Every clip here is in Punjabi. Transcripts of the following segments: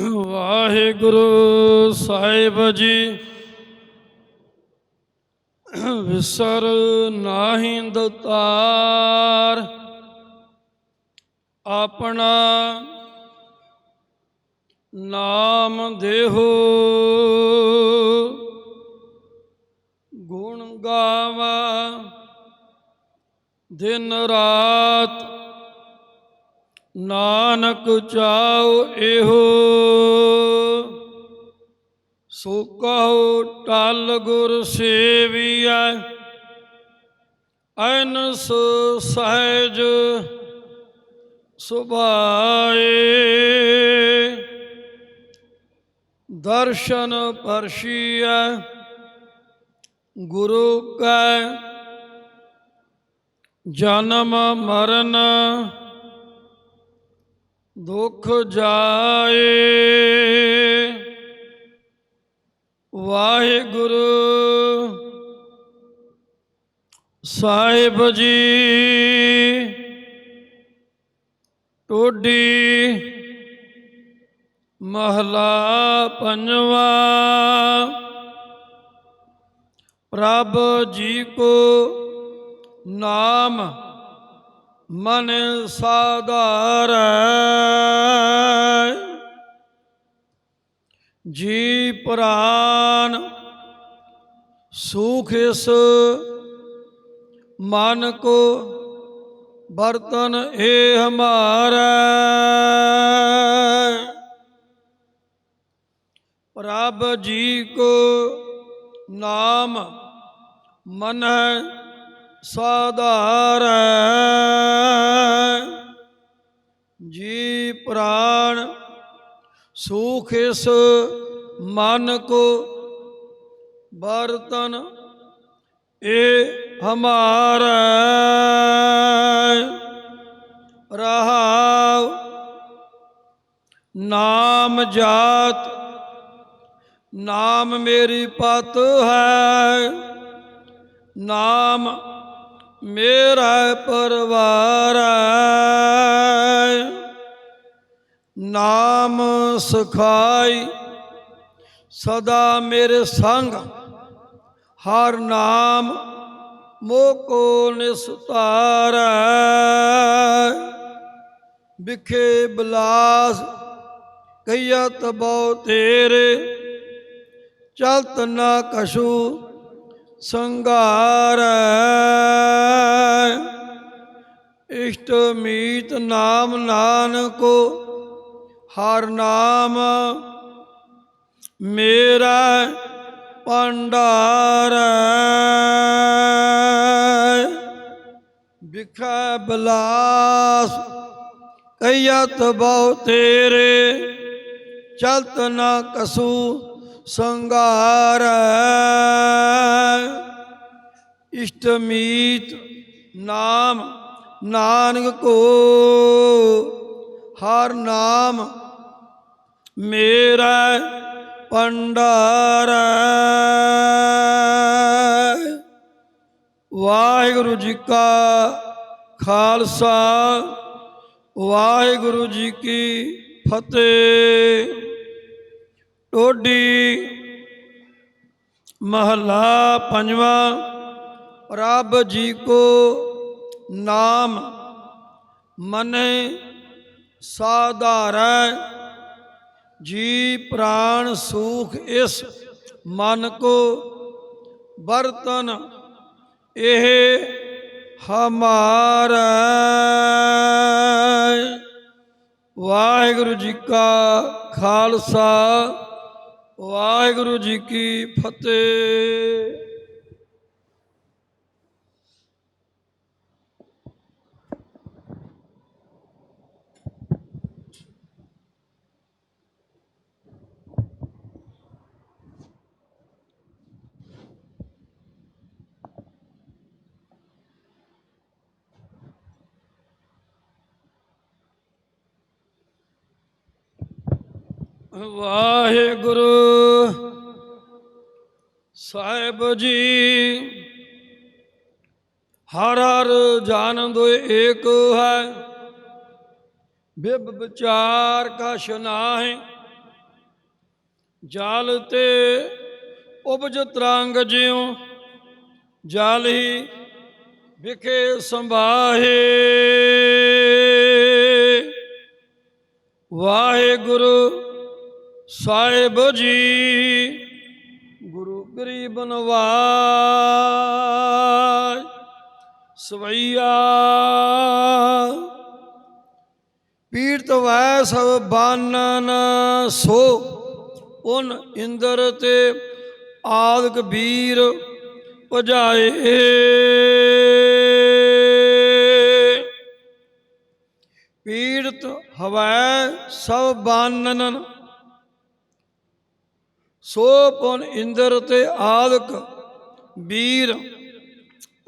ਵਾਹਿਗੁਰੂ ਸਾਹਿਬ ਜੀ। ਵਿਸਰ ਨਾਹੀ ਦਤਾਰ ਆਪਣਾ ਨਾਮ ਦੇਹੋ। ਗੁਣ ਗਾਵਾ ਦਿਨ ਰਾਤ। ਨਾਨਕ ਚਾਉ ਇਹੋ। ਸੋ ਕਹੋ ਟਲ ਗੁਰ ਸੇਵੀਐ, ਅਨਸ ਸਹਿਜ ਸੁਭਾਏ। ਦਰਸ਼ਨ ਪਰਸ਼ੀਐ, ਗੁਰੂ ਕੈ, ਜਨਮ ਮਰਨ ਦੁਖ ਜਾਏ। ਵਾਹਿਗੁਰੂ ਸਾਹਿਬ ਜੀ ਟੋਡੀ ਮਹਲਾ ਪੰਜਵਾ। ਪ੍ਰਭ ਜੀ ਕੋ ਨਾਮ ਮਨ ਸਾਧਾਰੈ, ਜੀ ਪ੍ਰਾਨ ਸੁਖ ਇਸ ਮਨ ਕੋ ਬਰਤਨ ਏ ਹਮਾਰਾ। ਪ੍ਰਭ ਜੀ ਕੋ ਨਾਮ ਮਨ ਸਾਧਾਰੈ। ਸੁਖ ਇਸ ਮਨ ਕੋ ਬਰਤਨ ਇਹ ਹਮਾਰਾ। ਰਹਾਉ ਨਾਮ ਜਾਤ, ਨਾਮ ਮੇਰੀ ਪਤ ਹੈ। ਨਾਮ ਮੇਰਾ ਪਰਵਾਰ ਹੈ। ਨਾਮ ਸਖਾਈ, ਸਦਾ ਮੇਰੇ ਸੰਗ ਹਰ ਨਾਮ ਮੋਕੋ ਨਿਸਤਾਰ। ਵਿਖੇ ਬਲਾਸ ਕਈਆ ਤਬੋ ਤੇਰੇ, ਚਲਤ ਨਾ ਕਛੂ ਸੰਘਾਰ। ਇਸ਼ਟ ਮੀਤ ਨਾਮ ਨਾਨਕੋ ਹਰ ਨਾਮ ਮੇਰਾ ਭੰਡਾਰ ਵਿਖਾ ਬਲਾਸ ਕਈਆ ਤਬਉ ਤੇਰੇ, ਚਲਤ ਨਾ ਕਸੂ ਸੰਗਾਰ ਇਸ਼ਟਮੀਤ ਨਾਮ ਨਾਨਕ ਕੋ, ਹਰ ਨਾਮ ਮੇਰਾ ਪੰਡਾਰ ਵਾਹਿਗੁਰੂ ਜੀ ਕਾ ਖਾਲਸਾ, ਵਾਹਿਗੁਰੂ ਜੀ ਕੀ ਫਤਿਹ। ਟੋਡੀ ਮਹਲਾ ਪੰਜਵਾਂ, ਰੱਬ ਜੀ ਕੋ ਨਾਮ ਮਨੇ ਸਾਧਾਰੈ। ਜੀ ਪ੍ਰਾਣ ਸੂਖ ਇਸ ਮਨ ਕੋ ਬਰਤਨ ਇਹ ਹਮਾਰਾ। ਵਾਹਿਗੁਰੂ ਜੀ ਕਾ ਖਾਲਸਾ, ਵਾਹਿਗੁਰੂ ਜੀ ਕੀ ਫਤਿਹ। ਵਾਹਿਗੁਰੂ ਸਾਹਿਬ ਜੀ, ਹਰ ਹਰ ਜਾਨੰਦ ਏਕ ਹੈ। ਬਿਬ ਵਿਚਾਰ ਕਛ ਨਾਹਿ, ਜਲ ਤੇ ਉਪਜ ਤਰੰਗ ਜਿਉ, ਜਲ ਹੀ ਵਿਖੇ ਸੰਭਾਹੇ। ਵਾਹਿਗੁਰੂ ਸਾਹਿਬ ਜੀ, ਗੁਰੂ ਗਰੀਬ ਨਵਾਜ, ਸਵਈਆ। ਪੀੜਤ ਵੈ ਸਭ ਬਾਨਨ ਸੋ, ਉਨ ਇੰਦਰ ਤੇ ਆਦਿਕ ਵੀਰ ਭਜਾਏ ਪੀੜਤ ਹਵੈ ਸਭ ਬਾਨਨ ਸੋ ਪੁਨ ਇੰਦਰ ਤੇ ਆਦਿਕ ਵੀਰ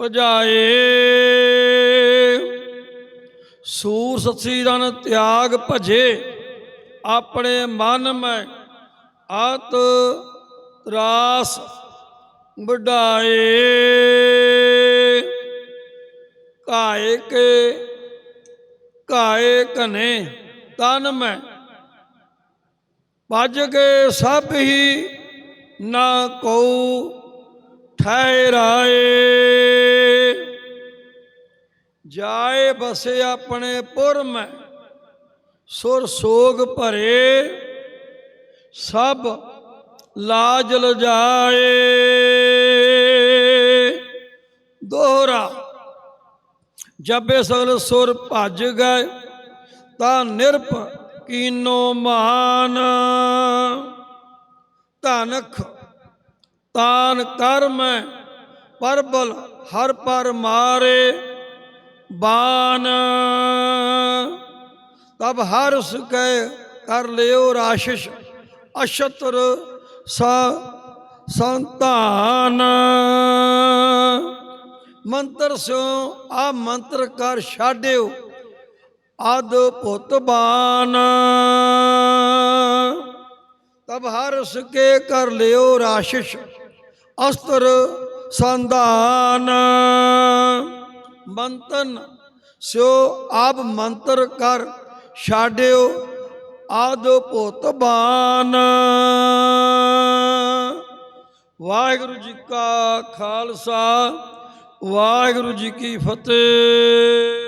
ਭਜਾਏ। ਸੂਰ ਸਤਸੀ ਦਨ ਤਿਆਗ ਭਜੇ, ਆਪਣੇ ਮਨ ਮੈਂ ਆਤ ਰਾਸ ਵਡਾਏ। ਕਾਏ ਕੇ ਕਾਏ ਕਨੇ ਤਨ ਮੈਂ ਭਜ ਕੇ ਸਭ ਹੀ ਨਾ ਕੋ ਠਹਿਰਾਏ। ਜਾਏ ਬਸੇ ਆਪਣੇ ਪੁਰ ਮੈਂ ਸੁਰ ਸੋਗ ਭਰੇ, ਸਭ ਲਾਜ ਲਜਾਏ। ਦੋਹਰਾ ਜਬੇ ਸਗਲ ਸੁਰ ਭੱਜ ਗਏ, ਤਾਂ ਨਿਰਪ ਕੀਨੋ ਮਾਨ। ਧਨਖ ਤਾਨ ਕਰ ਮੈਂ ਪਰਬਲ ਹਰ ਪਰ ਮਾਰੇ ਬਾਨ। ਤਬ ਹਰ ਉਸ ਕਰ ਲਿਓ ਰਾਸ਼ਿਸ਼, ਅਸ਼ਤਰ ਸ ਸੰਤਾਨ। ਮੰਤਰ ਸਿਓ, ਆ ਮੰਤਰ ਕਰ ਛਾਡਿਓ। ਅਦਭੁਤ ਪੁੱਤ ਬਾਨ। ਤਬ ਹਰ ਉਸ ਕਰ ਲਿਓ ਰਾਸ਼ਿਸ਼, ਅਸਤਰ ਸੰਧਾਨ। ਮੰਤਨ, ਸਿਓ ਆਪ ਮੰਤਰ ਕਰ ਛਾਡਿਓ ਆਦ ਬਾਨ। ਵਾਹਿਗੁਰੂ ਜੀ ਕਾ ਖਾਲਸਾ, ਵਾਹਿਗੁਰੂ ਜੀ ਕੀ ਫਤਿਹ।